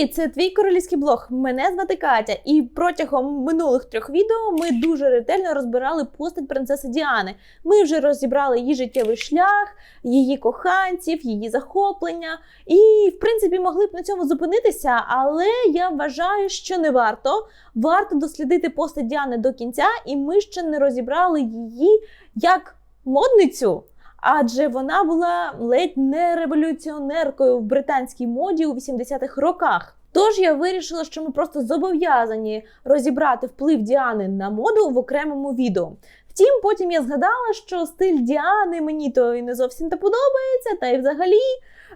Привіт, це твій королівський блог. Мене звати Катя, і протягом минулих трьох відео ми дуже ретельно розбирали постать принцеси Діани. Ми вже розібрали її життєвий шлях, її коханців, її захоплення. І, в принципі, могли б на цьому зупинитися, але я вважаю, що не варто. Варто дослідити постать Діани до кінця, і ми ще не розібрали її як модницю. Адже вона була ледь не революціонеркою в британській моді у 80-х роках. Тож я вирішила, що ми просто зобов'язані розібрати вплив Діани на моду в окремому відео. Втім, потім я згадала, що стиль Діани мені то і не зовсім та подобається, та й взагалі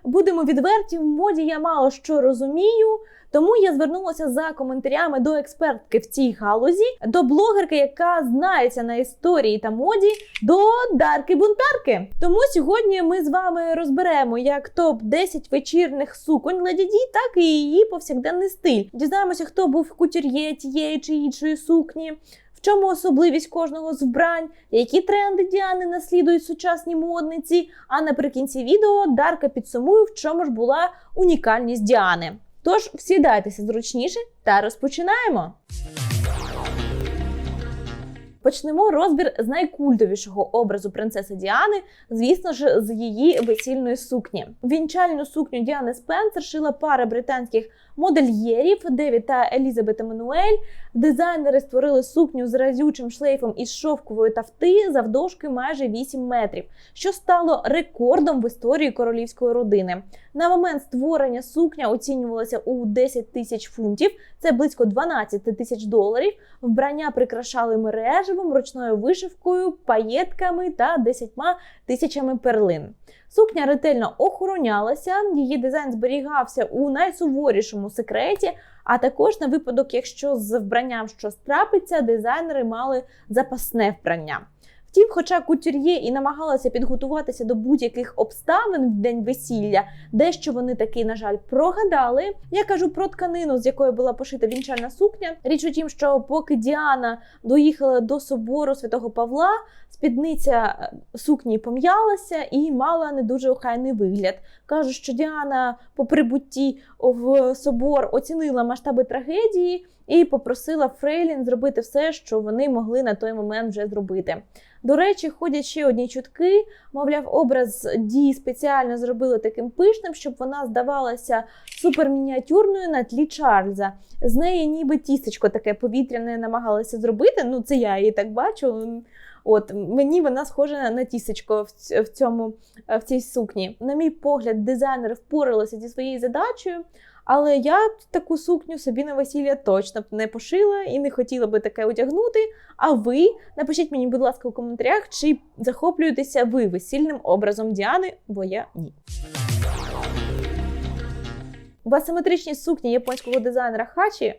будемо відверті, в моді я мало що розумію. Тому я звернулася за коментарями до експертки в цій галузі, до блогерки, яка знається на історії та моді, до Дарки Бунтарки. Тому сьогодні ми з вами розберемо як топ 10 вечірних суконь Леді Ді, так і її повсякденний стиль. Дізнаємося, хто був кутюр'є тієї чи іншої сукні. Чому особливість кожного з вбрань, які тренди Діани наслідують сучасні модниці? А наприкінці відео Дарка підсумує, в чому ж була унікальність Діани. Тож всідайтеся зручніше та розпочинаємо. Почнемо розбір з найкультовішого образу принцеси Діани, звісно ж, з її весільної сукні. Вінчальну сукню Діани Спенсер шила пара британських модельєрів Девід та Елізабет Еммануель. Дизайнери створили сукню з разючим шлейфом із шовкової тафти завдовжки майже 8 метрів, що стало рекордом в історії королівської родини. На момент створення сукня оцінювалася у 10 тисяч фунтів, це близько 12 тисяч доларів. Вбрання прикрашали мережевим, ручною вишивкою, паєтками та 10 тисячами перлин. Сукня ретельно охоронялася, її дизайн зберігався у найсуворішому секреті. А також на випадок, якщо з вбранням щось трапиться, дизайнери мали запасне вбрання. Втім, хоча кутюр'є і намагалася підготуватися до будь-яких обставин в день весілля, дещо вони таки, на жаль, прогадали. Я кажу про тканину, з якої була пошита вінчальна сукня. Річ у тім, що поки Діана доїхала до собору святого Павла, спідниця е, сукні пом'ялася і мала не дуже охайний вигляд. Кажуть, що Діана по прибутті в собор оцінила масштаби трагедії і попросила Фрейлін зробити все, що вони могли на той момент вже зробити. До речі, ходять ще одні чутки. Мовляв, образ Ді спеціально зробили таким пишним, щоб вона здавалася супермініатюрною на тлі Чарльза. З неї ніби тістечко таке повітряне намагалися зробити. Ну, це я її так бачу. От мені вона схожа на тісечко в цьому в цій сукні. На мій погляд, дизайнери впоралися зі своєю задачею. Але я таку сукню собі на весілля точно б не пошила і не хотіла би таке одягнути. А ви напишіть мені, будь ласка, у коментарях, чи захоплюєтеся ви весільним образом Діани, бо я ні. В асиметричній сукні японського дизайнера Хачі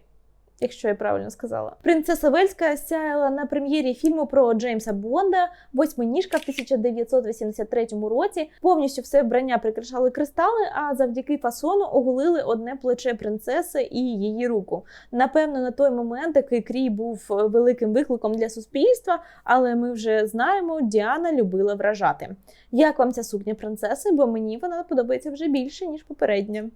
якщо я правильно сказала. Принцеса Вельська сяяла на прем'єрі фільму про Джеймса Бонда, восьминіжка в 1983 році. Повністю все вбрання прикрашали кристали, а завдяки фасону оголили одне плече принцеси і її руку. Напевно, на той момент такий крій був великим викликом для суспільства, але ми вже знаємо, Діана любила вражати. Як вам ця сукня принцеси? Бо мені вона подобається вже більше ніж попередня.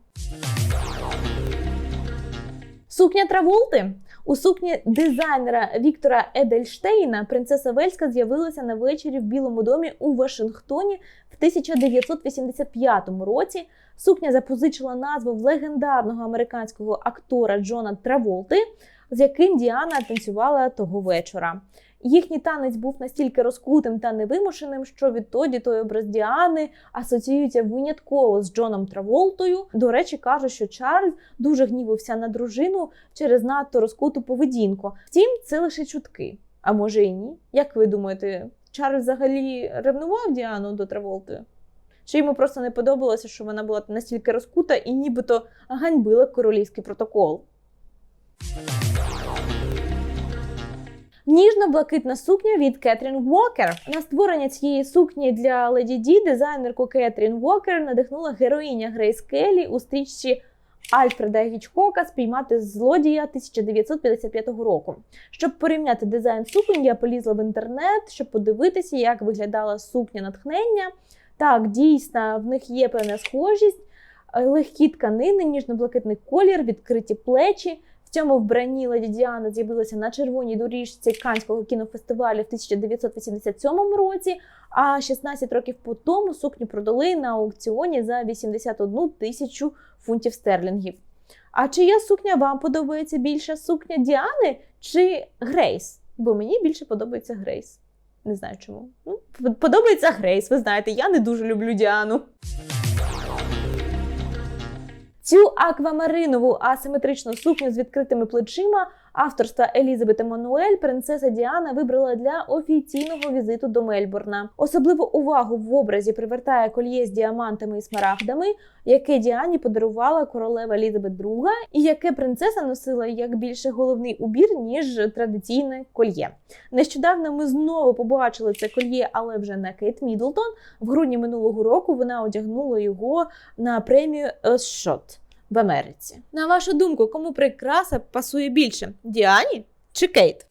Сукня Траволти у сукні дизайнера Віктора Едельштейна принцеса Вельська з'явилася на вечері в Білому домі у Вашингтоні в 1985 році. Сукня запозичила назву в легендарного американського актора Джона Траволти, з яким Діана танцювала того вечора. Їхній танець був настільки розкутим та невимушеним, що відтоді той образ Діани асоціюється винятково з Джоном Траволтою. До речі, каже, що Чарльз дуже гнівився на дружину через надто розкуту поведінку. Втім, це лише чутки. А може і ні? Як ви думаєте, Чарльз взагалі ревнував Діану до Траволти? Чи йому просто не подобалося, що вона була настільки розкута і нібито ганьбила королівський протокол? Ніжно-блакитна сукня від Кетрін Уокер. На створення цієї сукні для Леді Ді дизайнерку Кетрін Уокер надихнула героїня Грейс Келлі у стрічці Альфреда Гічкока спіймати злодія 1955 року. Щоб порівняти дизайн сукні, я полізла в інтернет, щоб подивитися, як виглядала сукня натхнення. Так, дійсно, в них є певна схожість. Легкі тканини, ніжно-блакитний колір, відкриті плечі. Цьому вбранні леді Діана з'явилася на червоній доріжці Канського кінофестивалю в 1987 році. А 16 років по тому сукню продали на аукціоні за 81 тисячу фунтів стерлінгів. А чия сукня вам подобається більше? Сукня Діани чи Грейс? Бо мені більше подобається Грейс. Не знаю чому. Ну, подобається Грейс, ви знаєте, я не дуже люблю Діану. Цю аквамаринову асиметричну сукню з відкритими плечима авторства Елізабет Еммануель принцеса Діана вибрала для офіційного візиту до Мельбурна. Особливу увагу в образі привертає кольє з діамантами і смарагдами, яке Діані подарувала королева Елізабет II, і яке принцеса носила як більше головний убір, ніж традиційне кольє. Нещодавно ми знову побачили це кольє, але вже на Кейт Мідлтон. В грудні минулого року вона одягнула його на премію Шот в Америці. На вашу думку, кому прикраса пасує більше? Діані чи Кейт?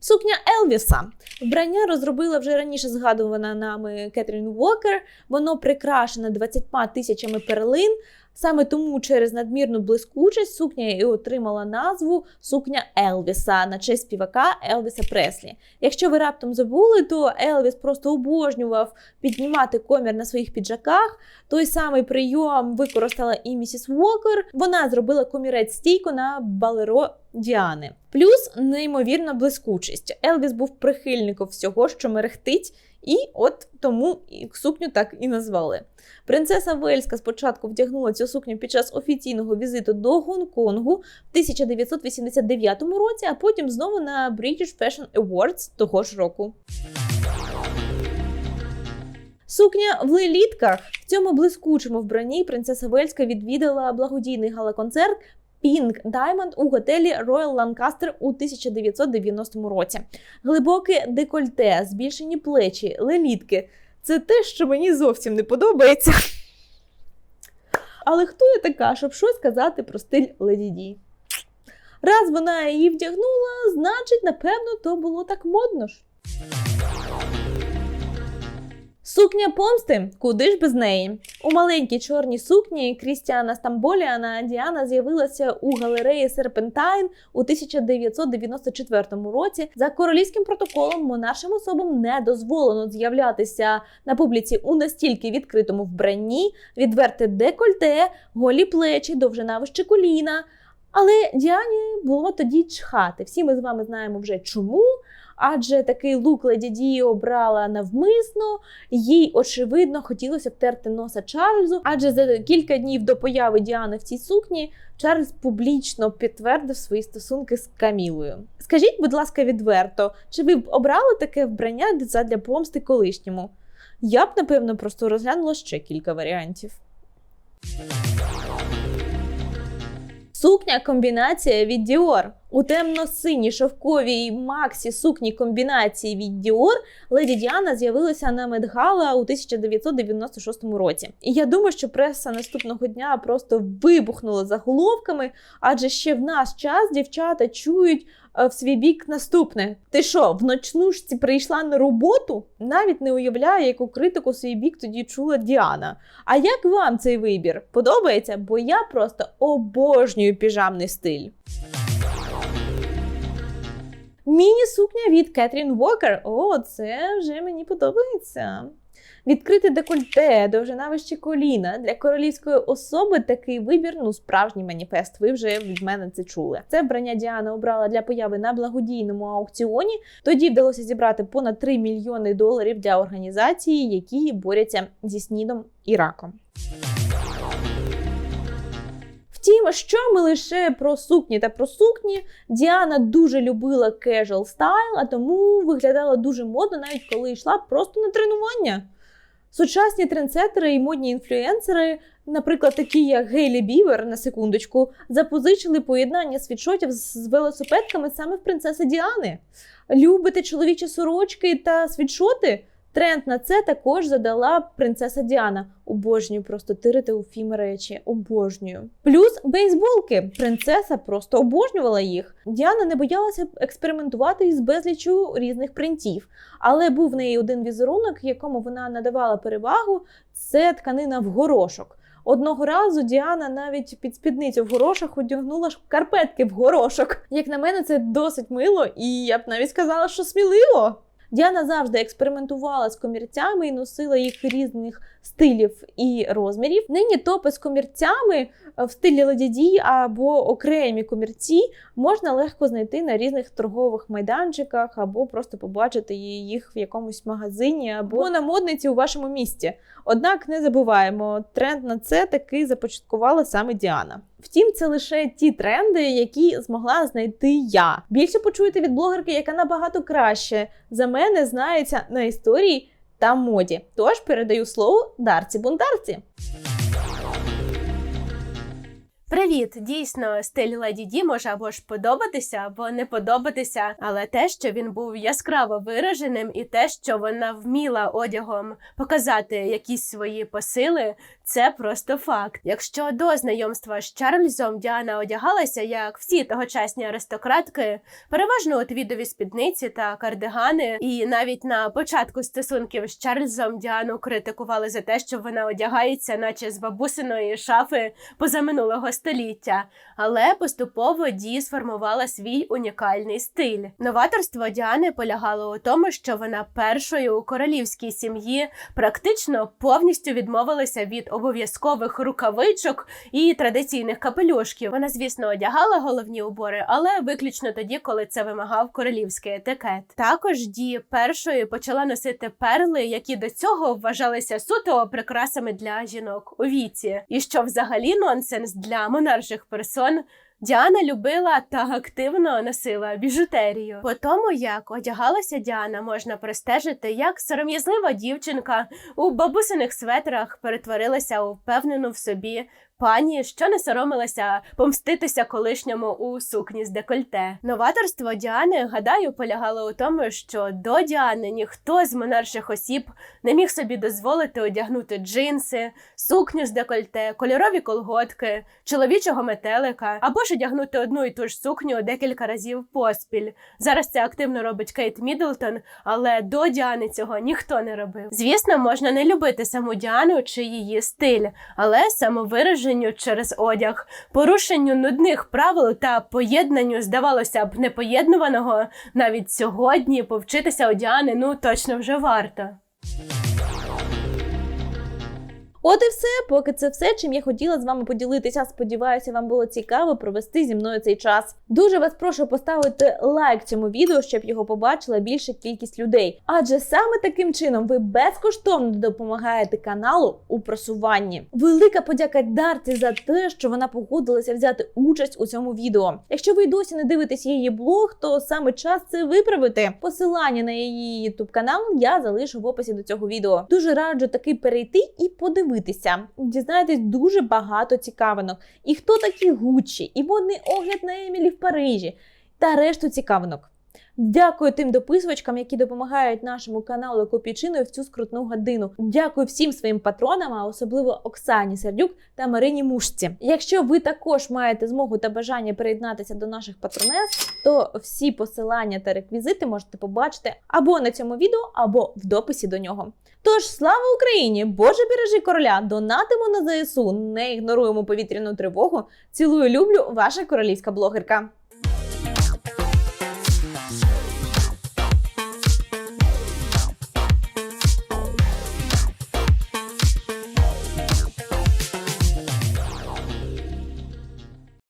Сукня Елвіса. Вбрання розробила вже раніше згадувана нами Кетрін Уокер. Воно прикрашене 20 тисячами перлин. Саме тому через надмірну блискучість сукня і отримала назву сукня Елвіса на честь співака Елвіса Преслі. Якщо ви раптом забули, то Елвіс просто обожнював піднімати комір на своїх піджаках. Той самий прийом використала і місіс Уокер. Вона зробила комірець стійко на балеро Діани. Плюс неймовірна блискучість. Елвіс був прихильником всього, що мерехтить, і от тому сукню так і назвали. Принцеса Вельська спочатку вдягнула цю сукню під час офіційного візиту до Гонконгу в 1989 році, а потім знову на British Fashion Awards того ж року. Сукня в лелітках в цьому блискучому вбранні принцеса Вельська відвідала благодійний гала-концерт Pink Diamond у готелі Royal Lancaster у 1990 році. Глибоке декольте, збільшені плечі, лелітки це те, що мені зовсім не подобається. Але хто я така, щоб щось сказати про стиль Леді Ді? Раз вона її вдягнула, значить, напевно, то було так модно ж. Сукня помсти, куди ж без неї? У маленькій чорній сукні Крістіана Стамболіана Діана з'явилася у галереї Серпентайн у 1994 році. За королівським протоколом монаршим особам не дозволено з'являтися на публіці у настільки відкритому вбранні, відверте декольте, голі плечі, довжина вище коліна. Але Діані було тоді чхати. Всі ми з вами знаємо вже чому. Адже такий лук Леді Ді обрала навмисно, їй очевидно хотілося втерти носа Чарльзу. Адже за кілька днів до появи Діани в цій сукні Чарльз публічно підтвердив свої стосунки з Камілою. Скажіть, будь ласка, відверто, чи ви б обрали таке вбрання для помсти колишньому? Я б, напевно, просто розглянула ще кілька варіантів. Сукня комбінація від Dior. У темно-синій шовковій Максі сукні комбінації від Dior леді Діана з'явилася на Медгала у 1996 році. І я думаю, що преса наступного дня просто вибухнула заголовками, адже ще в наш час дівчата чують в свій бік наступне: ти що, в ночнушці прийшла на роботу? Навіть не уявляю, яку критику свій бік тоді чула Діана. А як вам цей вибір? Подобається? Бо я просто обожнюю піжамний стиль. Міні-сукня від Кетрін Вокер. О, це вже мені подобається. Відкрите декольте, довжина вище коліна. Для королівської особи такий вибір ну справжній маніфест. Ви вже від мене це чули. Це вбрання Діана обрала для появи на благодійному аукціоні. Тоді вдалося зібрати понад 3 мільйони доларів для організації, які борються зі снідом і раком. Втім, що ми лише про сукні та про сукні. Діана дуже любила casual стайл, а тому виглядала дуже модно, навіть коли йшла просто на тренування. Сучасні трендсетери і модні інфлюенсери, наприклад, такі як Гейлі Бівер, на секундочку, запозичили поєднання світшотів з велосипедками саме в принцеси Діани. Любите чоловічі сорочки та світшоти? Тренд на це також задала принцеса Діана. Обожнюю просто тирити у фільм речі. Обожнюю. Плюс бейсболки. Принцеса просто обожнювала їх. Діана не боялася експериментувати із безлічю різних принтів, але був в неї один візерунок, якому вона надавала перевагу. Це тканина в горошок. Одного разу Діана навіть під спідницю в горошах одягнула шкарпетки в горошок. Як на мене, це досить мило, і я б навіть сказала, що сміливо. Діана завжди експериментувала з комірцями і носила їх різних стилів і розмірів. Нині топи з комірцями е, в стилі ледяді або окремі комірці можна легко знайти на різних торгових майданчиках, або просто побачити їх в якомусь магазині, або на модниці у вашому місті. Однак не забуваємо, тренд на це таки започаткувала саме Діана. Втім, це лише ті тренди, які змогла знайти я. Більше почуєте від блогерки, яка набагато краще за мене знається на історії та моді. Тож передаю слово Дарці Бунтарці. Привіт! Дійсно, стиль Леді Ді може або ж подобатися, або не подобатися, але те, що він був яскраво вираженим, і те, що вона вміла одягом показати якісь свої посили, це просто факт. Якщо до знайомства з Чарльзом Діана одягалася, як всі тогочасні аристократки, переважно у твідові спідниці та кардигани, і навіть на початку стосунків з Чарльзом Діану критикували за те, що вона одягається, наче з бабусиної шафи позаминулого століття, але поступово Ді сформувала свій унікальний стиль. Новаторство Діани полягало у тому, що вона першою у королівській сім'ї практично повністю відмовилася від обов'язкових рукавичок і традиційних капелюшків. Вона, звісно, одягала головні убори, але виключно тоді, коли це вимагав королівський етикет. Також Ді першою почала носити перли, які до цього вважалися суто прикрасами для жінок у віці, і що взагалі нонсенс для монарших персон. Діана любила та активно носила біжутерію. По тому, як одягалася Діана, можна простежити, як сором'язлива дівчинка у бабусиних светрах перетворилася у впевнену в собі пані, що не соромилася помститися колишньому у сукні з декольте. Новаторство Діани, гадаю, полягало у тому, що до Діани ніхто з монарших осіб не міг собі дозволити одягнути джинси, сукню з декольте, кольорові колготки, чоловічого метелика або ж одягнути одну і ту ж сукню декілька разів поспіль. Зараз це активно робить Кейт Міддлтон, але до Діани цього ніхто не робив. Звісно, можна не любити саму Діану чи її стиль, але самовираження через одяг, порушенню нудних правил та поєднанню, здавалося б, непоєднуваного навіть сьогодні повчитися у ну точно вже варто. От і все, поки це все, чим я хотіла з вами поділитися. Сподіваюся, вам було цікаво провести зі мною цей час. Дуже вас прошу поставити лайк цьому відео, щоб його побачила більша кількість людей. Адже саме таким чином ви безкоштовно допомагаєте каналу у просуванні. Велика подяка Дарці за те, що вона погодилася взяти участь у цьому відео. Якщо ви досі не дивитесь її блог, то саме час це виправити. Посилання на її YouTube канал я залишу в описі до цього відео. Дуже раджу таки перейти і подивитися. Дізнаєтесь дуже багато цікавинок. І хто такі Гуччі, і водний огляд на Емілі в Парижі та решту цікавинок. Дякую тим дописувачкам, які допомагають нашому каналу Копійчиною в цю скрутну годину. Дякую всім своїм патронам, а особливо Оксані Сердюк та Марині Мушці. Якщо ви також маєте змогу та бажання приєднатися до наших патронес, то всі посилання та реквізити можете побачити або на цьому відео, або в дописі до нього. Тож слава Україні! Боже бережи короля! Донатимо на ЗСУ, не ігноруємо повітряну тривогу. Цілую, люблю, ваша королівська блогерка.